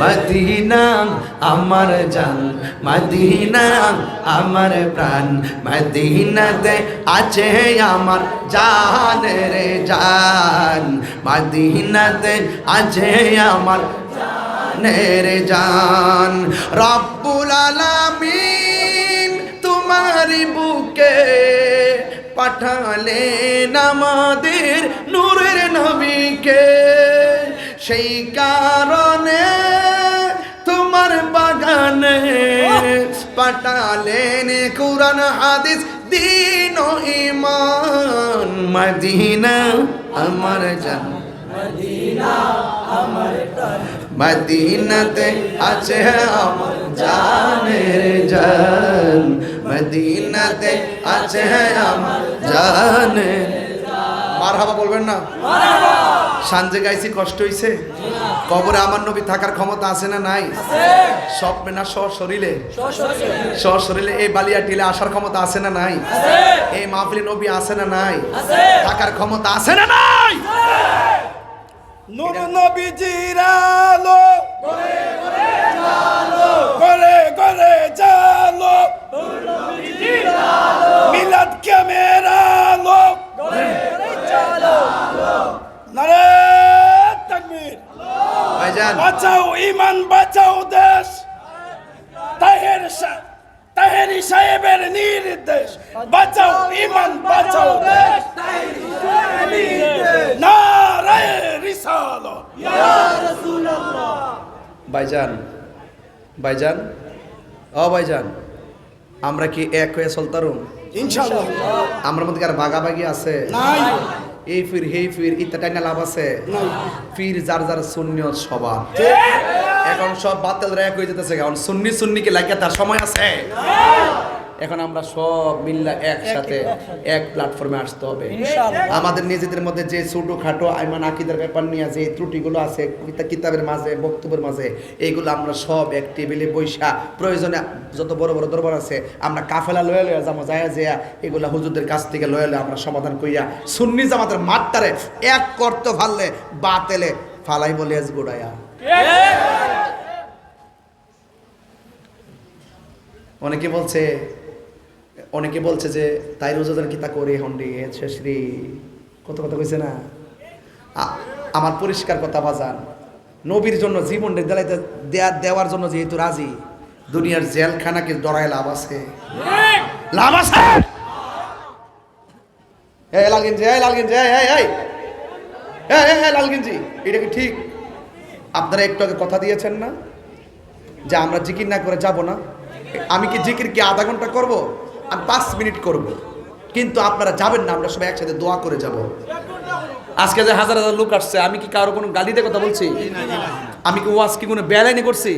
Medina আমার জান Medina আমার প্রাণ, মদিনাতে আছে আমার জান রে জান, মদিনাতে আছে আমার জানের জান। রব্বুল আলামিন তোমার বুকে পাঠালেন আমাদের নূরের নবীকে। সেই কারণে তোমার বাগানে পাঠালেন কুরআন, হাদিস, দিন ইমান মদিনা আমার জান। মদিনাতে আছে আমার জানের জান। মদিনাতে আছে আমার জানের মারহাবা বলবেন না? সাঞ্জে গাইছি, কষ্ট হইছে? কবরে আমার নবী থাকার ক্ষমতা আছে না নাই? স্বপ্নে না স্ব শরীরে? স্ব শরীরে এই বালিয়া টিলে আসার ক্ষমতা আছে না নাই? এই মাহফিলে নবী আছে না নাই? থাকার ক্ষমতা আছে না নাই? মিলাদ ক্যামের আলো। বাঁচাও ইমান বাঁচাও দেশ। তাহের তাহেরি সাহেবের নির্দেশ। বাঁচাও ইমান বাঁচাও দেশ। নারায় রিসালো ভাইজান ভাইজান ও ভাইজান আমরা কি এক হয়ে চলতারুম? ইনশাআল্লাহ। আমার মধ্যে আর ভাগাভাগি আছে? নাই। এই ফির হেই ফির ইত্যাদি না লাভ আছে। ফির যার যার শূন্য সবার। এখন সব বাতিল রায় হয়ে যেতেছে কারণ সুন্নি সুন্নিকে লাগিয়ে তার সময় আছে। এখন আমরা সব মিল্লা একসাথে এক প্ল্যাটফর্মে আসতে হবে। আমাদের নিজেদের মধ্যে যে ছোটো খাটো আইমান আকিদের ব্যাপার নিয়ে যে ত্রুটিগুলো আছে কিতা- কিতাবের মাঝে বক্তব্যের মাঝে এইগুলো আমরা সব এক টেবিলে বৈশা প্রয়োজনে যত বড় বড় দরবার আছে আমরা কাফেলা লয়ে লয়ে যাব যায় যে এগুলা হুজুরদের কাছ থেকে লয়ে লয়ে আমরা সমাধান কইয়া সুন্নি জামাতের মাঠটারে এক করতে পারলে বাতেলে ফালাই বলে আজ গোড়াইয়া অনেকে বলছে অনেকে বলছে যে তাই রোজাদার কি তা করে হন্ডি? শ্রী কত কথা কইছে না? আমার পরিষ্কার কথা বাজান। নবীর জন্য জীবন দেলাইতে দেয়া দেওয়ার জন্য যেহেতু রাজি দুনিয়ার জেলখানাকে ডরায় লাভ আছে। লাভ আছে! এই লাল গেঞ্জি এই লাল গেঞ্জি এই এই এই এই, এই, এই, এটা কি ঠিক? আপনারা একটু আগে কথা দিয়েছেন না? যে আমরা জিকির না করে যাব না? আমি কি জিকির কি আধা ঘণ্টা করব? আমি পাঁচ মিনিট করব। কিন্তু আপনারা যাবেন না আমরা সবাই একসাথে দোয়া করে যাব। আজকে যে হাজার হাজার লোক আসছে আমি কি কারও কোনো গালিতে কথা বলছি? আমি কি ওয়াজ কি কোনো বেলাইনি করছি?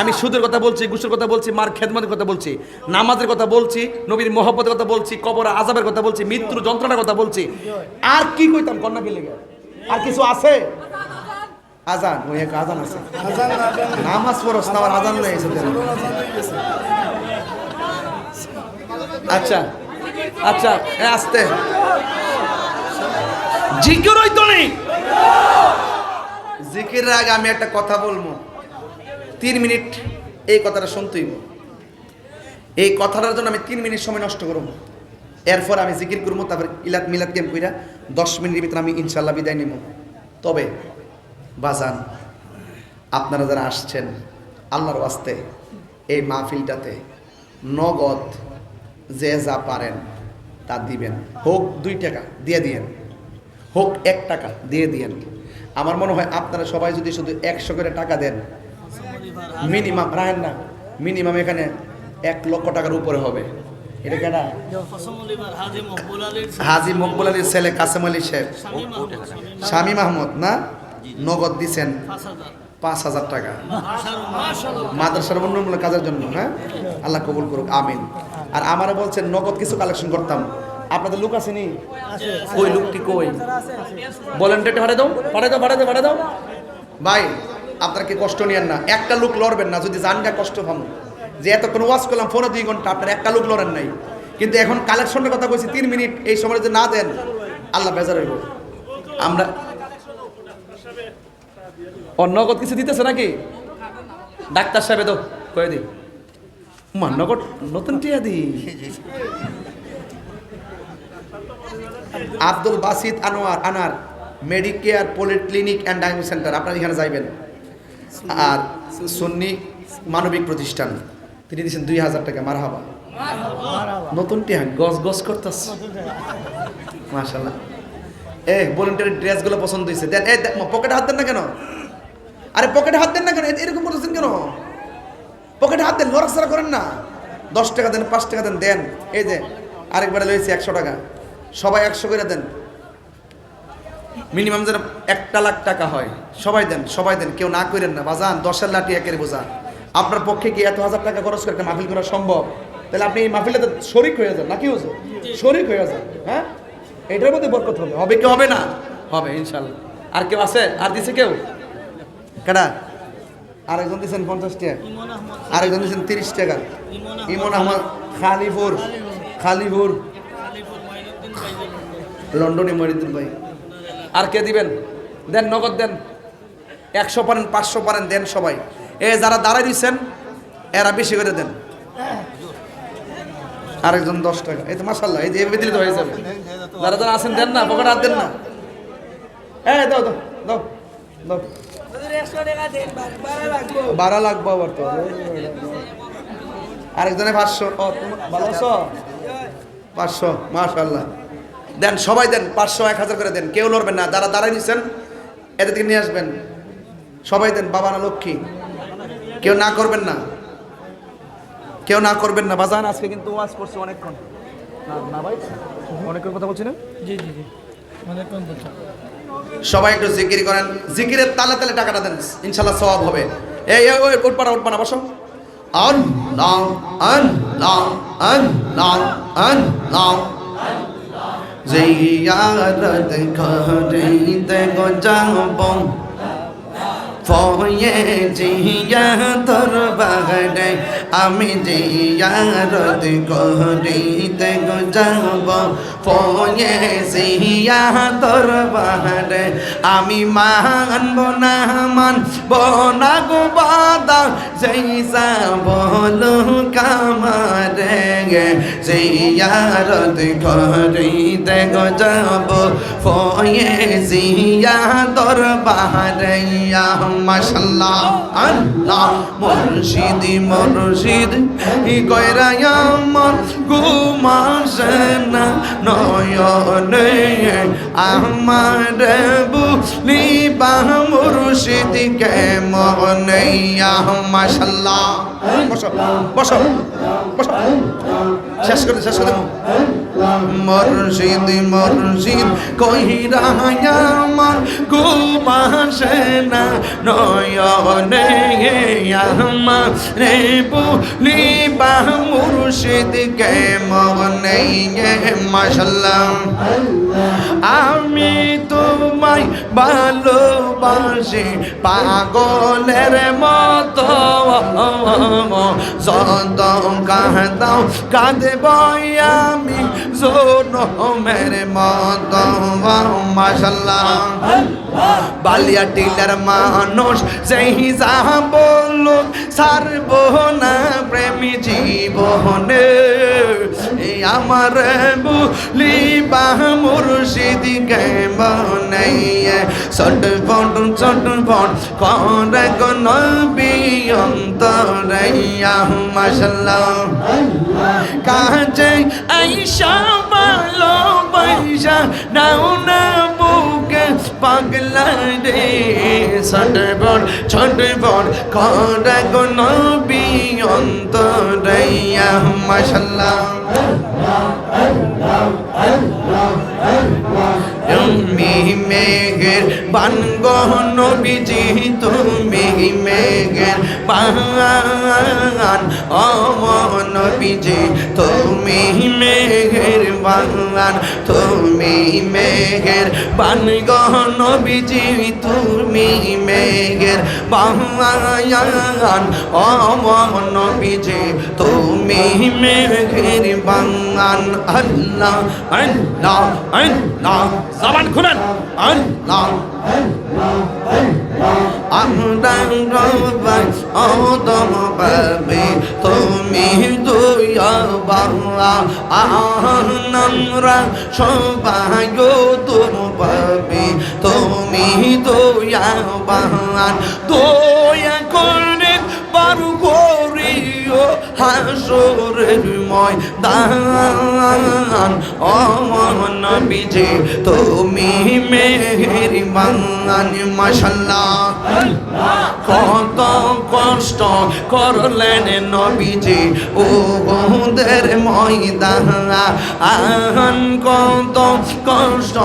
আমি সুদের কথা বলছি গুসের কথা বলছি মার খেদমতের কথা বলছি নামাজের কথা বলছি নবীর মহব্বতের কথা বলছি কবর আজাবের কথা বলছি মৃত্যুর যন্ত্রণার কথা বলছি। আর কি কইতাম কন্যা লেগে? আর কিছু আছে? আজান ওই এক আজান আছে। নামাজ পড়স না আমার আজান এসেছে আচ্ছা আচ্ছা আস্তে। জিকির হইতো নেই জিকিরের আগে আমি একটা কথা বলব। তিন মিনিট এই কথাটা শুনতেই এই কথাটার জন্য আমি তিন মিনিট সময় নষ্ট করব। এরপর আমি জিকির করব, তারপর ইলাত মিলাত গেম কইরা দশ মিনিটের ভিতরে আমি ইনশাল্লাহ বিদায় নেব। তবে, বাজান, আপনারা যারা আসছেন, আল্লাহর ওয়াস্তে, এই মাহফিলটাতে নগদ যে যা পারেন তা দিবেন। হোক দুই টাকা দিয়ে দিয়েন। হোক এক টাকা দিয়ে দিয়েন। আমার মনে হয় আপনারা সবাই যদি শুধু একশো করে টাকা দেন মিনিমাম রাখেন না মিনিমাম এখানে এক লক্ষ টাকার উপরে হবে। এটা কেনা হাজি মকবুল আলীর ছেলে কাসেম আলী শেখ। স্বামী মাহমুদ না? নগদ দিছেন। পাঁচ হাজার টাকা। মাদ্রাসার উন্নয়নমূলক কাজের জন্য হ্যাঁ? আল্লাহ কবুল করুক আমিন। আর আমারও বলছেন নগদ কিছু কালেকশন করতাম। আপনাদের লোক আসেনি কই লোকটি কই? বলেন ডেটে ভাড়া দাও ভাড়া দাও ভাড়া দাও ভাড়া দাও। ভাই আপনার কি কষ্ট নিয়েন না? একটা লোক লড়বেন না যদি জানগা কষ্ট পান যে এতক্ষণ ওয়াশ করলাম ফোনে দুই ঘণ্টা আপনার একটা লোক লড়েন নাই। কিন্তু এখন কালেকশনের কথা বলছি তিন মিনিট এই সময় যদি না দেন আল্লাহ বেজার হইব। আমরা অন্য নগদ কিছু দিতেছে নাকি? ডাক্তার সাহেব তো কয়ে দি মান্নগর নতুন টিয়া দি। আব্দুল বাসিদ আনোয়ার আনার Medicare polyclinic and diagnostic centre আপনার এখানে যাইবেন। আর সুন্নি মানবিক প্রতিষ্ঠান, তিনি দিয়েছেন দুই হাজার টাকা মার হাবা নতুন টিয়া গস গস করতেছ। মাশাল্লাহ এ ভলেন্টিয়ারের ড্রেসগুলো পছন্দ হয়েছে দেন এই পকেটে হাত দেন না কেন? আরে পকেটে হাত দেন না কেন? এরকম করতেছেন কেন? পকেটে হাত দেন, নড়াচড়া করেন না। দশ টাকা দেন, পাঁচ টাকা দেন দেন। এই যে, আরেকবারে লয়েছি একশো টাকা। সবাই একশো করে দেন। মিনিমাম যেন একটা লাখ টাকা হয়। সবাই দেন সবাই দেন, কেউ না করেন না। বাজান, দশের লাঠি একের বোঝা। আপনার পক্ষে কি এত হাজার টাকা খরচ করে মাহফিল করা সম্ভব? তাহলে আপনি এই মাহফিলে শরিক হয়ে যান, নাকি হচ্ছে শরিক হয়ে যান হ্যাঁ? এটার মধ্যে বরকত হবে। হবে কি হবে না? হবে, ইনশাল্লাহ। আর কেউ আছে? আর দিছে কেউ? কেডা? আরেকজন দিচ্ছেন পঞ্চাশ টাকা। আরেকজন দিচ্ছেন তিরিশ টাকা। ইমন আহমদ খালিপুর খালিপুর লন্ডনে মরিদুল ভাই। আর কে দিবেন? দেন, নগদ দেন। একশো পারেন, পাঁচশো পারেন, দেন সবাই। এ, যারা দাঁড়াই দিচ্ছেন এরা বেশি করে দেন। আরেকজন দশ টাকা। এই তো মাসাল্লাহ এই যে দিলে হয়ে যাবে। যারা যারা আছেন, দেন না, পকেট হাত দেন না। এ, দাও দাও দাও দাও। বারো লাগবো আবার তো। আরেকজনে পাঁচশো। ভালো আছো? পাঁচশো মাশাল্লাহ দেন, সবাই দেন, পাঁচশো, এক হাজার করে দেন। কেউ লড়বেন না। যারা দাঁড়াই নিচ্ছেন এদের থেকে নিয়ে আসবেন। সবাই দেন, বাবা না লক্ষ্মী। কেউ না করবেন না। কেউ না করবেন না। বাজান, আজকে কিন্তু ওয়াজ করছে অনেকক্ষণ। না ভাই? অনেকক্ষণ কথা বলছি না? জি জি জি। অনেকক্ষণ বলছো। সবাই একটু জিকির করেন। জিকিরের তালে তালে টাকাটা দেন, ইনশাল্লাহ সবাব হবে। এই উঠপাড়া উঠপানা বসো। আন নাম আন নাম আন নাম আন নাম জিয়ারত করিতে গো যাব ফয়ে জিয়া তোর আমি জিয়ারত করিতে গো যাব ফয়ে জিয়া তোর আমি মানব না মানব না গো বাদা জৈসা বলো কামারে জিয়ারত করিতে যাব ফয়ে জিয়া তোর বাহারে মাশাল্লাহ, আল্লাহ, মুর্শিদ মুর্শিদ ই কয়রায়া মন ঘুমাসে না নয়নে আমার বুলি বাহ মুর্শিদ কে মনে মাশাল্লাহ, বসো বসো বসো শেষ করে শেষ করে। মুর্শিদ মুর্শিদ কহিরা আমার ঘুমাসে না নয়নে আমার রে বুলি বাহ মুর্শিদ কে মনে মাশাল্লাহ। আমি তোমায় ভালোবাসি, পাগলের মতো। যত কাঁদাও কাঁদব আমি জোনমের মতো মাশাল্লাহ। বালিয়া টিলার মানুষ সেই যা বলল সারব না প্রেমী জীবনে আমার বুলি বাহ মুর্শিদ বনাইয়ে সট ফট সট ফট করে গন বিয়ন্তরাইয়া মাশাল্লাহ কাজে আইসা ভালো পয়সা নাও না বুকে পাগলা রে সটবর ছটবর করে গন বিয়ন্তরাইয়া মাশাল্লাহ তুমি মেঘের বান গহন বিজি তুমি বান অমন বিজি, তুমি মেঘের বান তুমি মেঘের বান গহন বিজি, তুমি মেঘের বান অমন বিজি, তুমি মেঘের বান আল্লাহ আল্লাহ আল্লাহ, জবান খুলেন, আল্লাহ আমরা অদম পাবে তুমি দুয়া বাবা আমরা সবাই তুম পাবে তুমি দুয়া বাহান দয়া করে পারু করিও হাসরের ময়দান ও নবীজি তুমি মেহেরি বাঙান মাশাল্লাহ কত কষ্ট করলেন নবীজি। ও ওদের ময়দান কত কষ্ট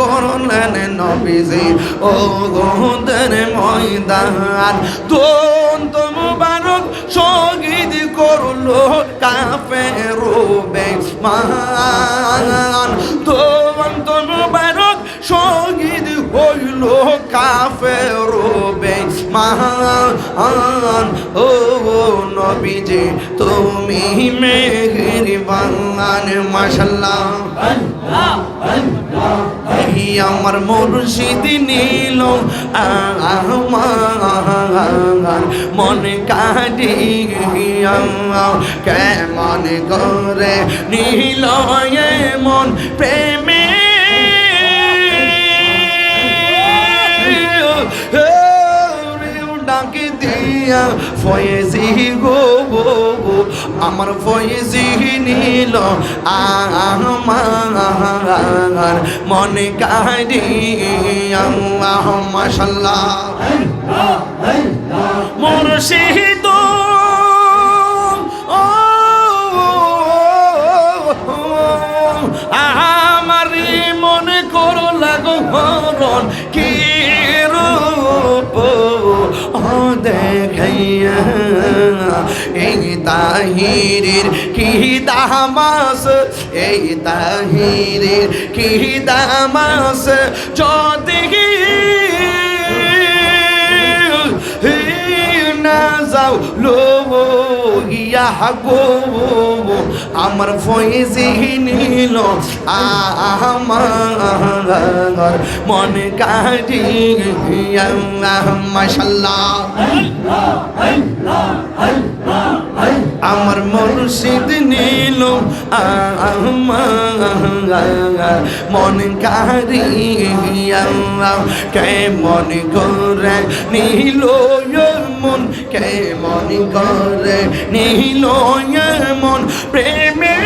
করলেন নবীজি। ও ওদের ময়দান দন্ত মুবারক শহীদ করল কাফের মান দন্ত মুবারক শহীদ হইল কাফের মান ও নবীজি, তুমি মেহেরি বাঙান মাশাল্লাহ এই আমার মুর্শিদ নীল আমার মনে কাটিয়া কেমন করে নীল মন প্রেমে ডাকে দিয়া ফয়েজি গো আমার ফয়েজি নিল আমার মনে মাশাল্লাহ মুর্শিদ ও আমারি মনে করো লাগো দেখাইয়া এই তাহিরের কি দামাস? এই তাহিরের কি দামাস? যদি যাও লো ইয়া গো। আমার ফয়েজি নিল আমার মন কাটি মাশাল্লাহ আমার মুর্শিদ নীল মন কারিয়া কে মন করে নীল মন কে মন করে নীল মন প্রেমে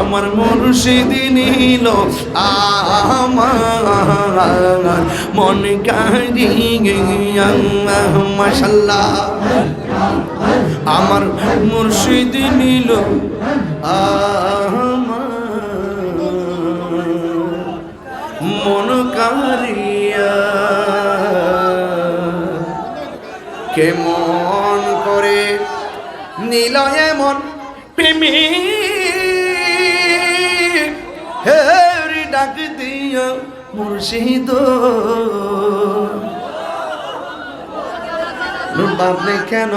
আমার মুর্শিদ নিল, আমার মন মাশাল্লাহ। আমার মুর্শিদ নিল মন কেমন করে নীল এমন প্রেমী ডাক দিয়া মুর্শিদ। ভাবলে কেন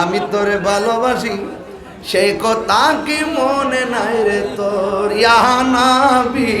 আমি তোরে ভালোবাসি, সেই কথা কি মনে নাই রে তোর? ইয়ানাবি